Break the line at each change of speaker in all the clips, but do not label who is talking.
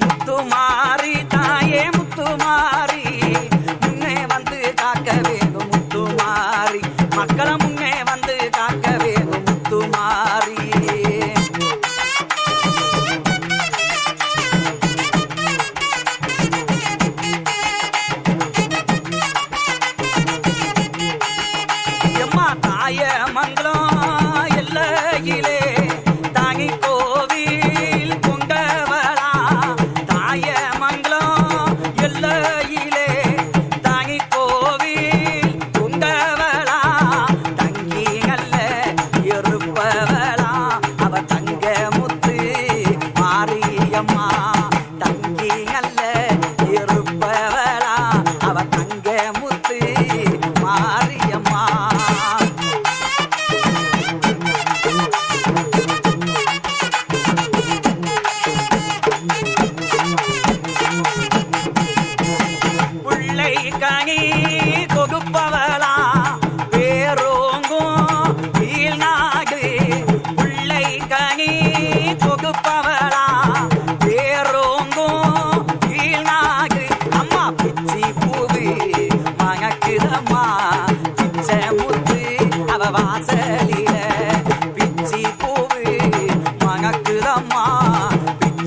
முத்துமாரி தாயே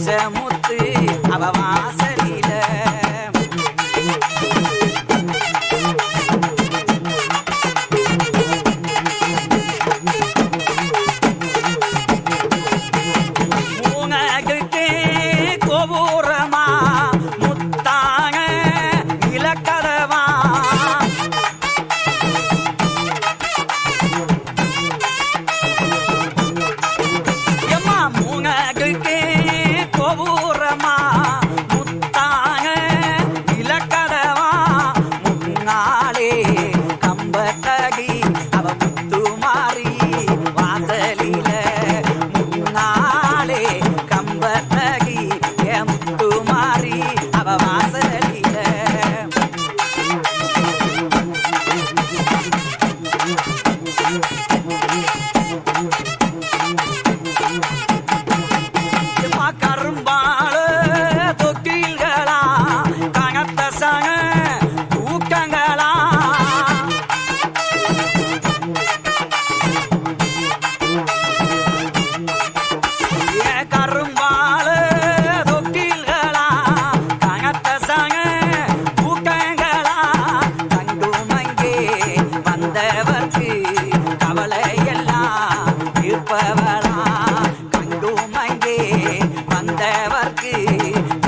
பச்சை முத்து அவ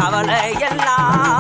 கவலை எல்லாம்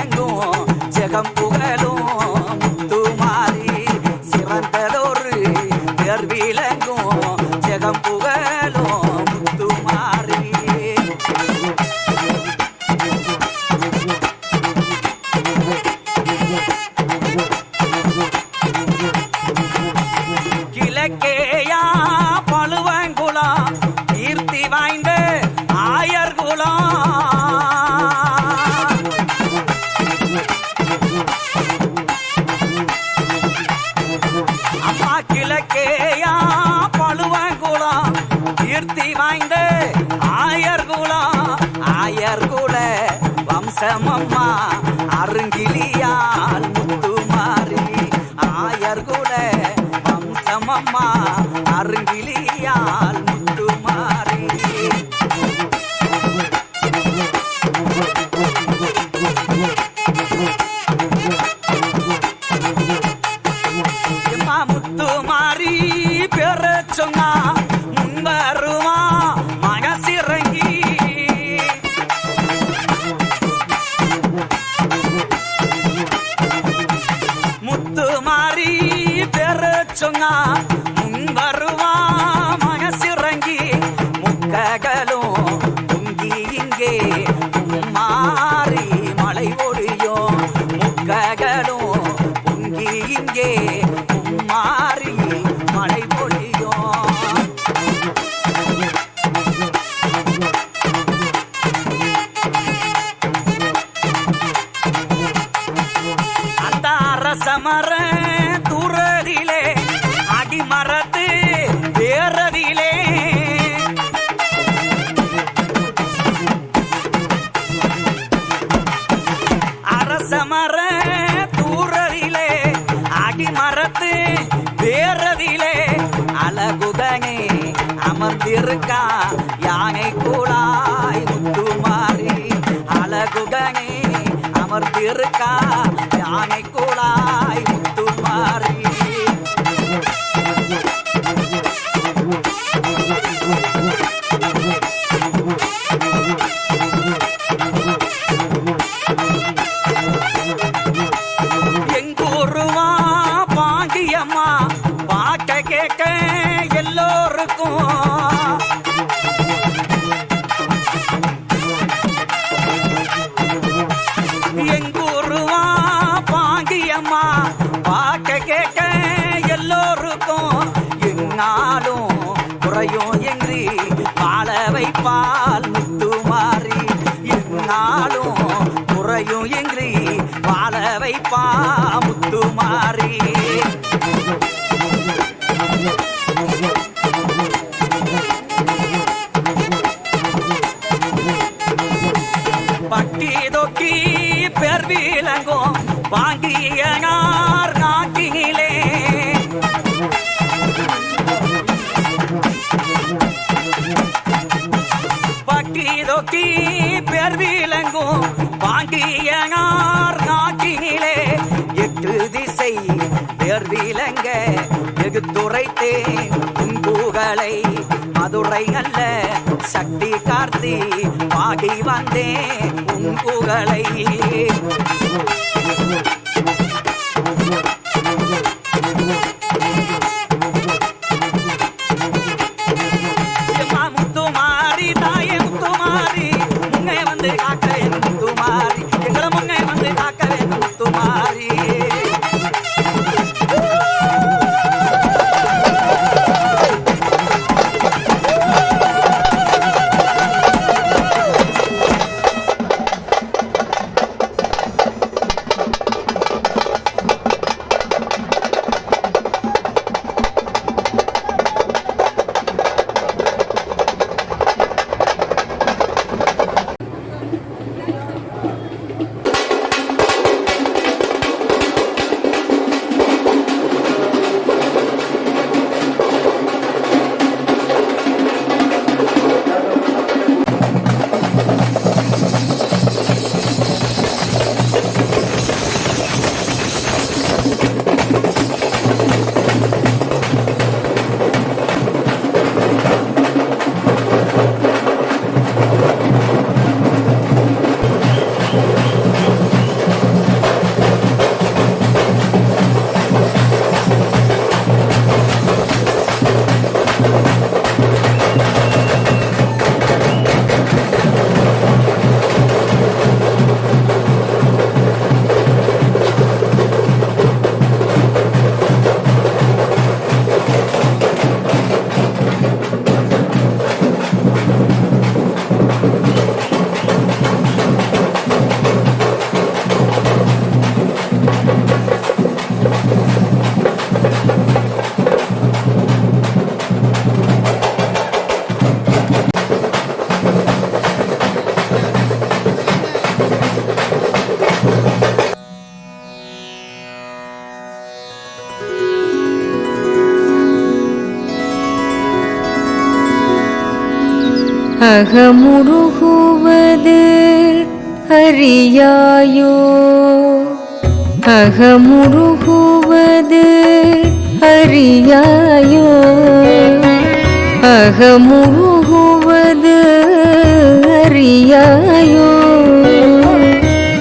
வணங்கும். ஜெகம் புகழும். முத்துமாரி சிறந்ததொரு பேர் விளங்கும். ஜெகம் புகழும். சொன்னா முன் வருவா மனசிறங்கி முக்ககளும் பொங்கி இங்கே. மாறி மலை ஒடியும் முக்ககளும் பொங்கி இங்கே. அரசமர தூரதிலே அடிமரத்து வேறதிலே அழகுதனே அமர்ந்திருக்கா யானை கூடாய் முத்துமாரி அழகுதனே அமர்ந்திருக்கா யானை கூடாய் வாழ வைப்பா முத்துமாரி பட்டி தொக்கி பெர் வாங்கி பெர் விளங்க எகுத்துரைத்தேன். உன் மதுரை அல்ல சக்தி கார்த்தி பாடி வந்தேன். உன் புகழை
அகமுருகுவது அறியாயோ? அகமுருகுவது அறியாயோ? அகமுருகுவது அறியாயோ?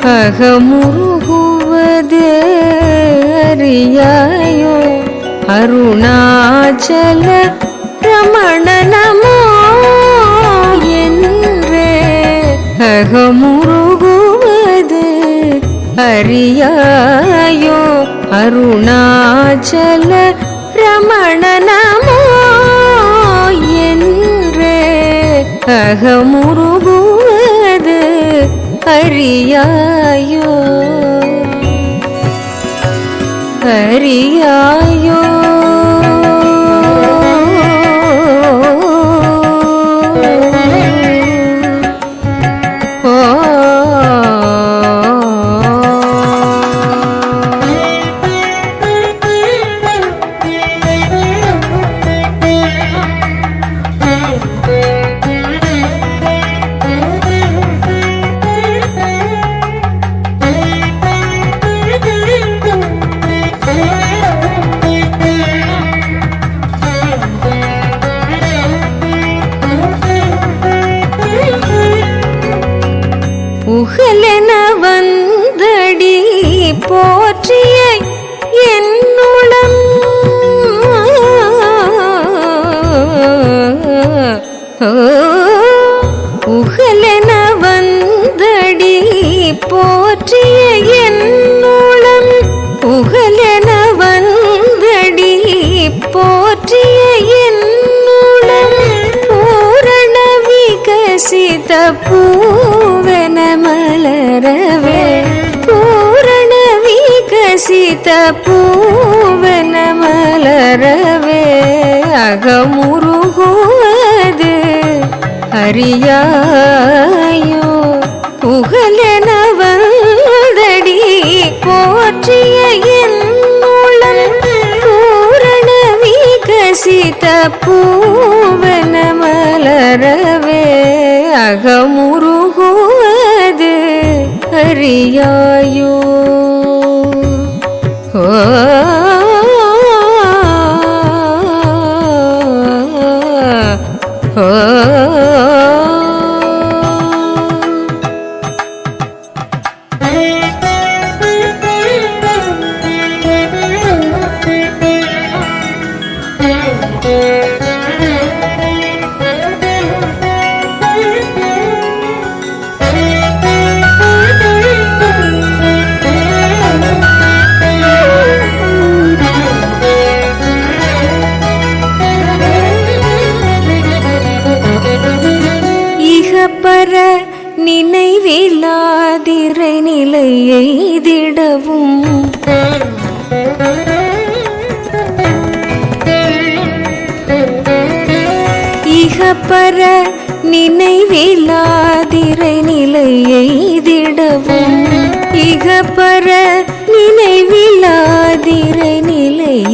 அகமுருகுவது அறியாயோ? அருணாச்சல அறியாயோ? அருணாச்சல ரமண நமோ என்றே அகமுருகுவது அறியாயோ? அறியாயோ போற்றிய என்னுளம் புகழென வந்தடி போற்றிய என்னுளம் உகலென வந்தடி போற்றிய என்னுளம் பூரண விகசித பூவன மலரவே விகசித பூவன மலரவே அகமுருகுவது அறியாயோ? புகழென வந்தடி போற்றிய என்னுளம் பூரண விகசித பூவன மலரவே அகமுருகுவது அறியாயோ?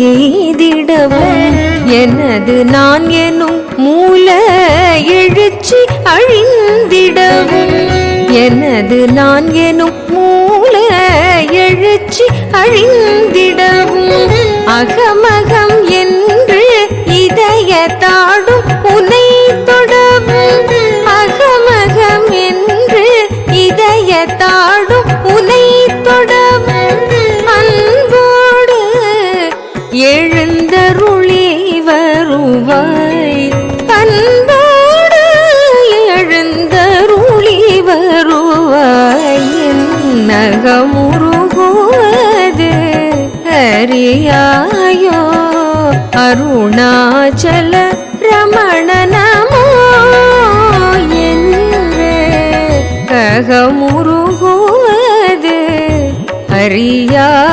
எய்திடவும் எனது நான் எனும் மூல எழுச்சி அழிந்திடவும். எனது நான் எனும் மூல எழுச்சி அழிந்திடவும். அகமகம் என்று இதயத்தான் அறியாயோ